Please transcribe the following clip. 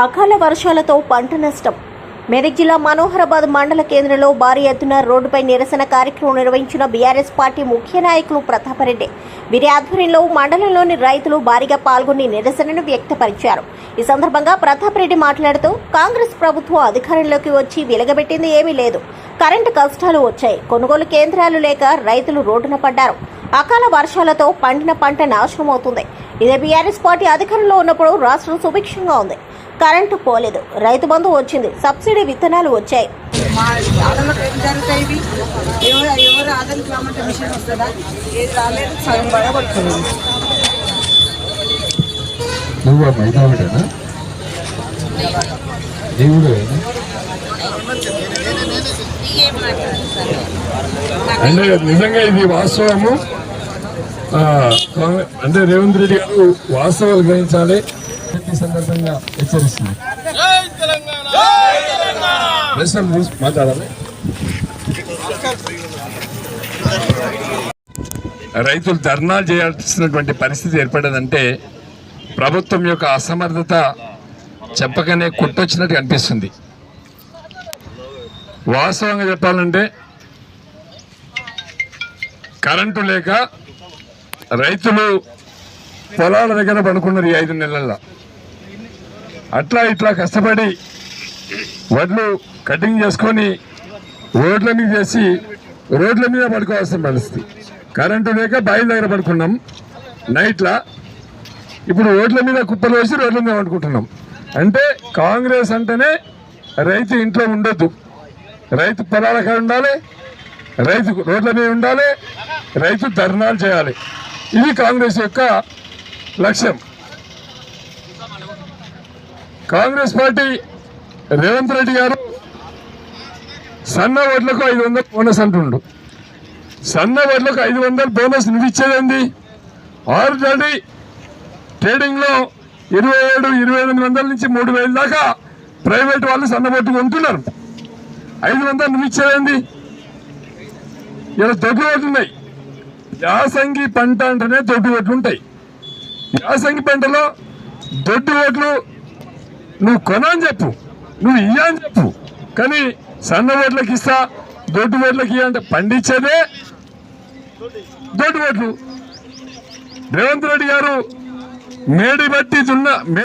అకాల వర్షాలతో పంట నష్టం. మెదక్ జిల్లా మనోహరాబాద్ మండల కేంద్రంలో భారీ ఎత్తున రోడ్డుపై నిరసన కార్యక్రమం నిర్వహించిన బీఆర్ఎస్ పార్టీ ముఖ్య నాయకులు ప్రతాపరెడ్డి. వీరి ఆధ్వర్యంలో మండలంలోని రైతులు భారీగా పాల్గొని నిరసనను వ్యక్తపరిచారు. ఈ సందర్భంగా ప్రతాపరెడ్డి మాట్లాడుతూ కాంగ్రెస్ ప్రభుత్వం అధికారంలోకి వచ్చి వెలగబెట్టింది ఏమీ లేదు. కరెంటు కష్టాలు వచ్చాయి. కొనుగోలు కేంద్రాలు లేక రైతులు రోడ్డున పడ్డారు. అకాల వర్షాలతో పండిన పంట నాశనం అవుతుంది ఇదే బీఆర్ఎస్ పార్టీ అధికారంలో ఉన్నప్పుడు రాష్ట్రం సుభిక్షంగా ఉంది. కరెంటు పోలేదు. రైతు బంధు వచ్చింది. సబ్సిడీ విత్తనాలు వచ్చాయి. అంటే నిజంగా ఇది వాస్తవము. అంటే రేవంత్ రెడ్డి గారు వాస్తవాలు గ్రహించాలి. ఈ సందర్భంగా హెచ్చరిస్తుంది. మాట్లాడాలి రైతులు ధర్నాలు చేయాల్సినటువంటి పరిస్థితి ఏర్పడదంటే ప్రభుత్వం యొక్క అసమర్థత చెప్పకనే కొట్టొచ్చినట్టు అనిపిస్తుంది. వాస్తవంగా చెప్పాలంటే కరెంటు లేక రైతులు పొలాల దగ్గర పడుకున్నారు ఈ ఐదు నెలల్లో. అట్లా ఇట్లా కష్టపడి వడ్లు కటింగ్ చేసుకొని రోడ్ల మీద చేసి రోడ్ల మీద పడుకోవాల్సిన పరిస్థితి. కరెంటు లేక బాయిల దగ్గర పడుకున్నాం. నైట్లా ఇప్పుడు రోడ్ల మీద కుప్పలు వేసి రోడ్ల మీద పడుకుంటున్నాం. అంటే కాంగ్రెస్ అంటేనే రైతు ఇంట్లో ఉండొద్దు. రైతు పొలాల ఉండాలి రైతు రోడ్ల మీద ఉండాలి రైతు ధర్నాలు చేయాలి. ఇది కాంగ్రెస్ యొక్క లక్ష్యం. కాంగ్రెస్ పార్టీ రేవంత్ రెడ్డి గారు సన్న ఓట్లకు ఐదు వందలు బోనస్ అంటుండు. సన్న ఓట్లకు ఐదు వందలు బోనస్ నువ్వు ఇచ్చేదేంది? ఆల్రెడీ ట్రేడింగ్లో ఇరవై ఏడు ఇరవై ఎనిమిది వందల నుంచి మూడు వేల దాకా ప్రైవేట్ వాళ్ళు సన్నబొట్టు కొంటున్నారు. ఐదు వందలు నువ్వు ఇచ్చేదేంది? ఇలా దొడ్డు ఓట్లు ఉన్నాయి. యాసంగి పంట అంటేనే దొడ్డు ఓట్లు ఉంటాయి. యాసంగి పంటలో దొడ్డు ఓట్లు నువ్వు కొనని చెప్పు. నువ్వు ఇయ్యని చెప్పు. కానీ సన్న ఓట్లకి ఇస్తా దొడ్డు ఓట్లకి ఇయ్య అంటే పండించేదే దొడ్డు ఓట్లు. రేవంత్ రెడ్డి గారు మేడి బట్టి దున్న